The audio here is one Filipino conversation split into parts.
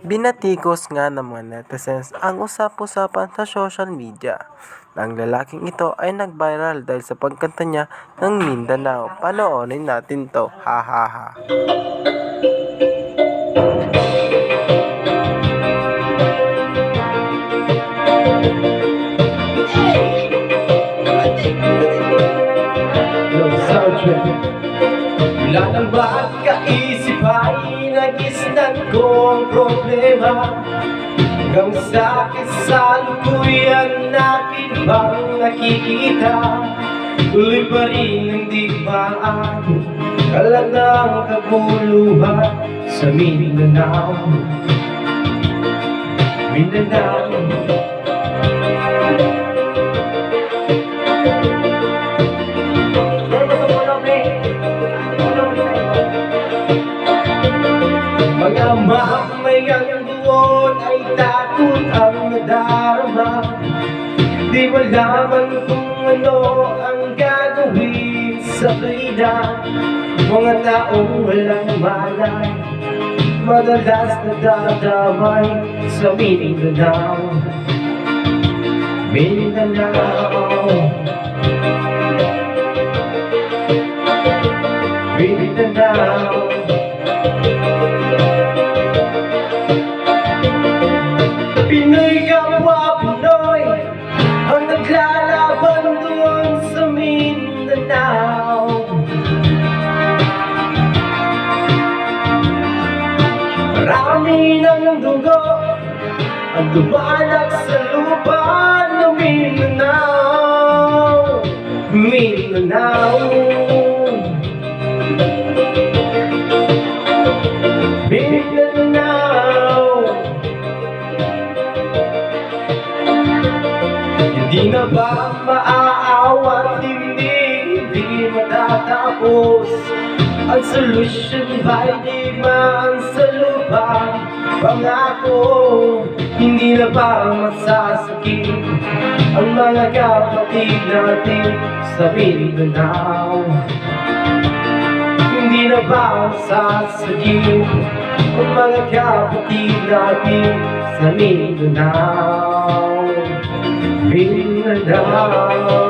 Binatikos nga ng mga netizens ang usap-usapan sa social media. Ang lalaking ito ay nag-viral dahil sa pagkanta niya ng Mindanao. Panoorin natin to. Ha ha ha. Wala nang magkaisip ay nagisnan ko ang problema. Hanggang sa kasalukuyan natin bang nakikita. Tuloy pa rin ang digmaan Kala ng kaguluhan sa Mindanao. Mindanao doon ay takot ang nadarama. Di malaman kung ano ang gagawin sa kailan Mga taong walang malay Madalas nadadamay sa Mindanao Mindanao Ang dumalak sa lupa ng Mindanao Mindanao Mindanao Hindi na ba maaawat, hindi, hindi matatapos Ang solusyon ba'y di man sa lupa Pangako, hindi na ba masasakit? Ang mga kapatid natin sa Mindanao Hindi na ba masasakit Ang mga kapatid natin sa Mindanao Mindanao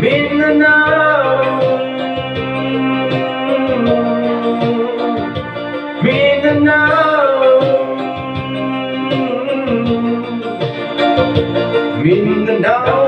Mindanao. Mindanao. Mindanao